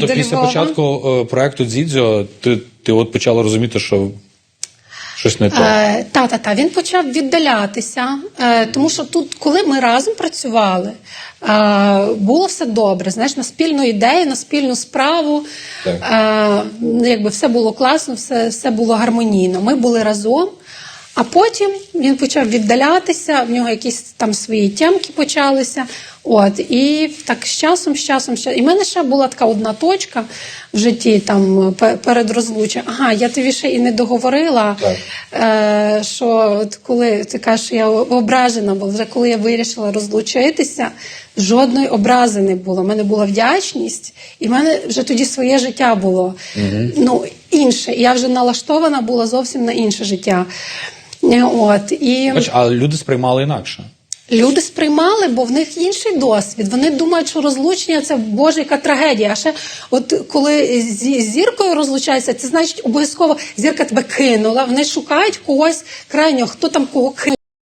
тобто після Львова. початку е, проекту Дзідзьо ти, ти от почала розуміти, що щось не то. Е, та, та, та. Він почав віддалятися, е, тому що тут, коли ми разом працювали, е, було все добре. Знаєш, на спільну ідею, на спільну справу. Так. Е, ну, якби все було класно, все, все було гармонійно. Ми були разом. А потім він почав віддалятися, в нього якісь там свої тямки почалися. От, і так з часом, з часом, з часом. І в мене ще була така одна точка в житті, там перед розлученням. Ага, я тобі ще і не договорила, е, що от коли ти кажеш, що я ображена була, вже коли я вирішила розлучитися, жодної образи не було. У мене була вдячність, і в мене вже тоді своє життя було ну, інше. Я вже налаштована була зовсім на інше життя. Е, От, і... Бач, а люди сприймали інакше. Люди сприймали, бо в них інший досвід. Вони думають, що розлучення це боже, яка трагедія. А ще, от коли з зіркою розлучається, це значить обов'язково зірка тебе кинула. Вони шукають когось крайнього, хто там кого кинув.